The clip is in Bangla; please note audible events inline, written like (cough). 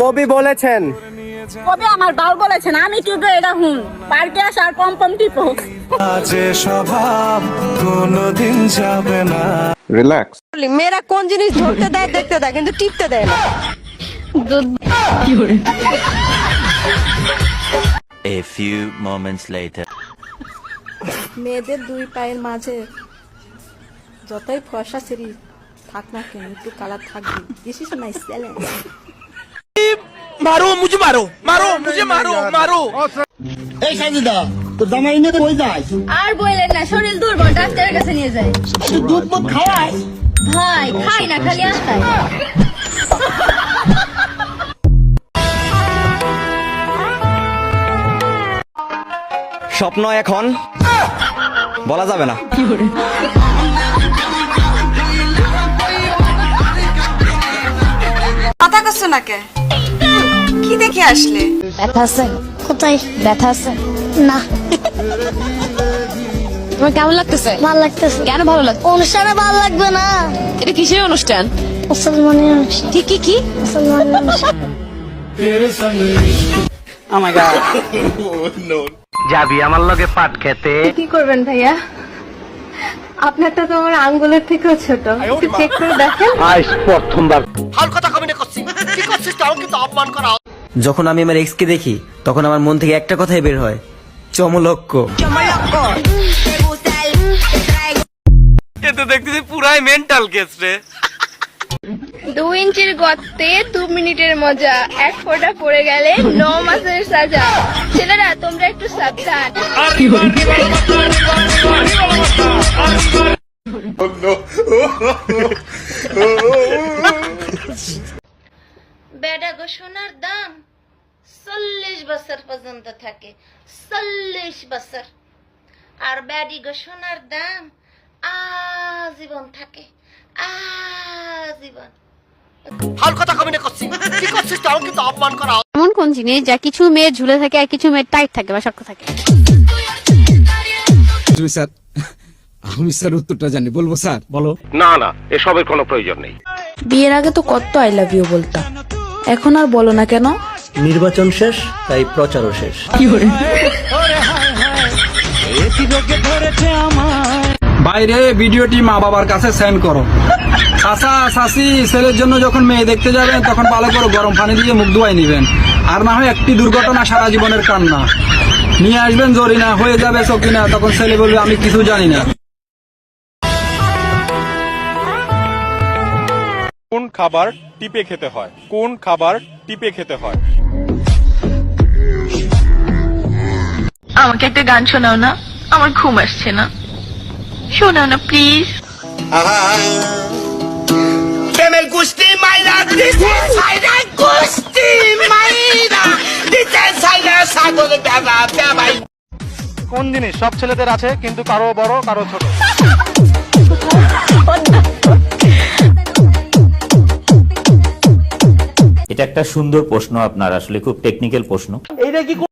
কবি বলেছেন। কবি আমার বাল বলেছেন আমি কিন্তু এটা হুন পার্কে আসার পম পম টিপো। যে স্বভাব কোনোদিন যাবে না। রিল্যাক্স মেয়েরা কোন জিনিস ধরতে দেয় দেখতে দেয় কিন্তু টিপতে দেয় না। A few moments later. মেয়েদের দুই পায়ের মাঝে যতই ফর্সা সিঁড়ি থাক না কেন একটু কালার থাকবে। দিস ইজ মাই চ্যালেঞ্জ এই সাজিদা তোর জামাই নিয়ে কই যায়। আর বললেন না শরীর দুর্বল ডাক্তারের কাছে নিয়ে যায়। তুই দুধ মত খাওয়াই ভাই খাই না খালি আস্তায় স্বপ্ন এখন বলা যাবে না। (laughs) কথা করছ না কে কি দেখে আসলে? ব্যথা আছে? কোথায়? ব্যথা আছে? না। তোমার কেমন লাগতেছে? ভালো লাগতেছে। কেন ভালো লাগছে? অনুষ্ঠানে ভালো লাগবে না। এটা কিসের অনুষ্ঠান? মুসলমানের অনুষ্ঠান। কি কি কি? মুসলমানের অনুষ্ঠান। যাবি আমার লগে পাট খেতে? কি করবেন ভাইয়া? আপনারটা তো আমার আঙ্গুলের থেকেও ছোট। একটু চেক করে দেখেন। আজ প্রথমবার। যখন আমি আমার এক্সকে দেখি তখন আমার মন থেকে একটা কথাই বের হয় চমলক্ষ এ তো দেখতেছি পুরাই মেন্টাল কেস রে। দু ইঞ্চির গর্তে দু মিনিটের মজা। এক ফোঁটা পড়ে গেলে ন মাসের সাজা। ছেলেরা তোমরা একটু সাবধান। বেডা গো সোনার দাম চল্লিশ বছর পর্যন্ত থাকে চল্লিশ বছর। আর ব্যাডি গো সোনার দাম আজীবন থাকে আজীবন। এমন কোন জিনিস যা কিছু মেয়ে ঝুলে থাকে আর কিছু মেয়ে টাইট থাকে বা শক্ত থাকে? স্যার আমি স্যার উত্তরটা জানি। বলব স্যার? বলো না না এসবের কোনো প্রয়োজন নেই। বিয়ের আগে তো কত আই লাভ ইউ বলতাম। এখন আর বলো না কেন? নির্বাচন শেষ তাই প্রচারও শেষ। বাইরে ভিডিওটি মা বাবার কাছে সেন্ড করো। চাচা চাচি ছেলের জন্য যখন মেয়ে দেখতে যাবেন তখন ভালো করে গরম পানি দিয়ে মুখ ধোয়াই নেবেন। আর না হয় একটি দুর্ঘটনা সারা জীবনের কান্না। নিয়ে আসবেন জরিনা হয়ে যাবে চকিনা তখন ছেলে বলবে আমি কিছু জানি না। কোন খাবার টিপে খেতে হয়? কোন খাবার টিপে খেতে হয়? আমাকে একটা গান শোনাও না। আমার ঘুম আসছে না। শোনাও না প্লিজ প্রেমের কুস্তি মাইরা দিতে সাইরা কুস্তি মাইরা দিতে সাইরা সাগর দাদা দেবাই কোন জিনিস সব ছেলেদের আছে কিন্তু কারও বড় কারও ছোট? (laughs) এটা একটা সুন্দর প্রশ্ন আপনার আসলে খুব টেকনিক্যাল প্রশ্ন।